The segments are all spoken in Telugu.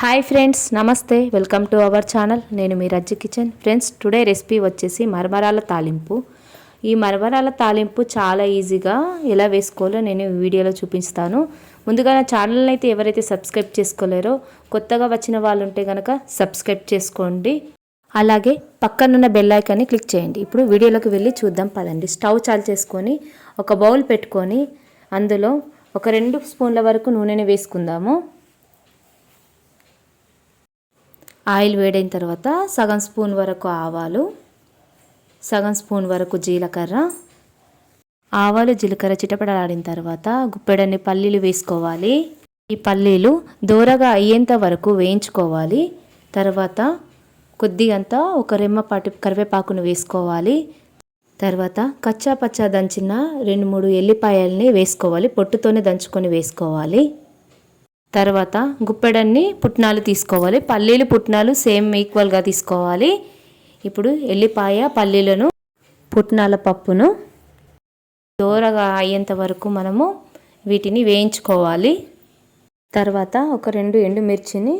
హాయ్ ఫ్రెండ్స్ నమస్తే వెల్కమ్ టు అవర్ ఛానల్ నేను మీ Rajji kitchen. Friends today recipe వచ్చేసి మరమరాల తాలింపు. ఈ మరమరాల తాలింపు చాలా ఈజీగా ఎలా వేసుకోవాలో నేను వీడియోలో చూపిస్తాను. ముందుగా నా ఛానల్ని అయితే ఎవరైతే సబ్స్క్రైబ్ చేసుకోలేరో కొత్తగా వచ్చిన వాళ్ళు ఉంటే కనుక సబ్స్క్రైబ్ చేసుకోండి. అలాగే పక్కనున్న బెల్ ఐకాన్ని క్లిక్ చేయండి. ఇప్పుడు వీడియోలోకి వెళ్ళి చూద్దాం పదండి. స్టవ్ చాలు చేసుకొని ఒక బౌల్ పెట్టుకొని అందులో ఒక రెండు స్పూన్ల వరకు నూనెని వేసుకుందాము. ఆయిల్ వేడైన తర్వాత సగం స్పూన్ వరకు ఆవాలు సగం స్పూన్ వరకు జీలకర్ర. ఆవాలు జీలకర్ర చిటపడలాడిన తర్వాత గుప్పెడన్ని పల్లీలు వేసుకోవాలి. ఈ పల్లీలు దూరగా అయ్యేంత వరకు వేయించుకోవాలి. తర్వాత కొద్దిగంత ఒక రెమ్మపాటి కరివేపాకును వేసుకోవాలి. తర్వాత కచ్చా పచ్చా దంచిన రెండు మూడు ఎల్లిపాయల్ని వేసుకోవాలి. పొట్టుతోనే దంచుకొని వేసుకోవాలి. తర్వాత గుప్పెడన్ని పుట్నాలు తీసుకోవాలి. పల్లీలు పుట్నాలు సేమ్ ఈక్వల్గా తీసుకోవాలి. ఇప్పుడు ఎల్లిపాయ పల్లీలను పుట్నాల పప్పును దూరగా అయ్యేంత వరకు మనము వీటిని వేయించుకోవాలి. తర్వాత ఒక రెండు ఎండుమిర్చిని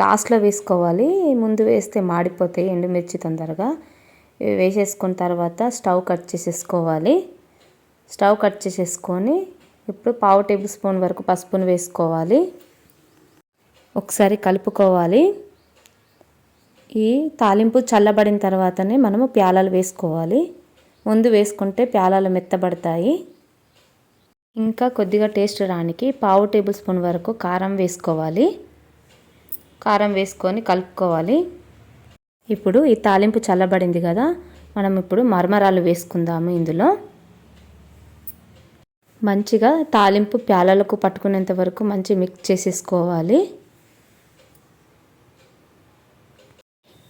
లాస్ట్లో వేసుకోవాలి. ముందు వేస్తే మాడిపోతాయి ఎండుమిర్చి తొందరగా వేసేసుకున్న తర్వాత స్టవ్ కట్ చేసేసుకోవాలి. స్టవ్ కట్ చేసేసుకొని ఇప్పుడు పావు టేబుల్ స్పూన్ వరకు పసుపును వేసుకోవాలి. ఒకసారి కలుపుకోవాలి. ఈ తాలింపు చల్లబడిన తర్వాతనే మనము ప్యాలాలు వేసుకోవాలి. ముందు వేసుకుంటే ప్యాలాలు మెత్తబడతాయి. ఇంకా కొద్దిగా టేస్ట్ రానికి పావు టేబుల్ స్పూన్ వరకు కారం వేసుకోవాలి. కారం వేసుకొని కలుపుకోవాలి. ఇప్పుడు ఈ తాలింపు చల్లబడింది కదా మనం ఇప్పుడు మరమరాలు వేసుకుందాము ఇందులో. మంచిగా తాలింపు ప్యాలలకు పట్టుకునేంత వరకు మంచి మిక్స్ చేసేసుకోవాలి.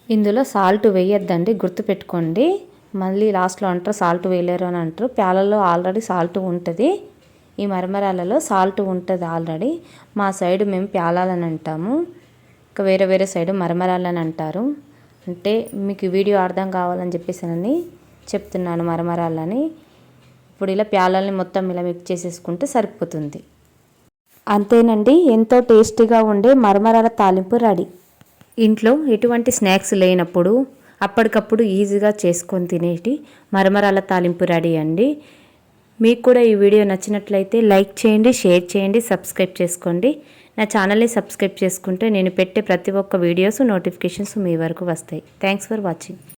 ఇందులో సాల్ట్ వేయొద్దండి గుర్తుపెట్టుకోండి. మళ్ళీ లాస్ట్లో అంటారు సాల్ట్ వేయలేరు అని అంటారు. ప్యాలలో ఆల్రెడీ సాల్ట్ ఉంటుంది. ఈ మరమరాలలో సాల్ట్ ఉంటుంది ఆల్రెడీ మా సైడ్ మేము ప్యాలాలని అంటాము. ఇంకా వేరే వేరే సైడ్ మరమరాలని అంటారు. అంటే మీకు వీడియో అర్థం కావాలని చెప్పేసానని చెప్తున్నాను మరమరాలని. ఇప్పుడు ఇలా ప్యాలల్ని మొత్తం ఇలా మిక్స్ చేసేసుకుంటే సరిపోతుంది. అంతేనండి ఎంతో టేస్టీగా ఉండే మరమరాల తాలింపు రెడీ. ఇంట్లో ఎటువంటి స్నాక్స్ లేనప్పుడు అప్పటికప్పుడు ఈజీగా చేసుకొని తినేటి మరమరాల తాలింపు రెడీ అండి. మీకు కూడా ఈ వీడియో నచ్చినట్లయితే లైక్ చేయండి షేర్ చేయండి సబ్స్క్రైబ్ చేసుకోండి. నా ఛానల్ని సబ్స్క్రైబ్ చేసుకుంటే నేను పెట్టే ప్రతి ఒక్క వీడియోస్ నోటిఫికేషన్స్ మీ వరకు వస్తాయి. Thanks for watching.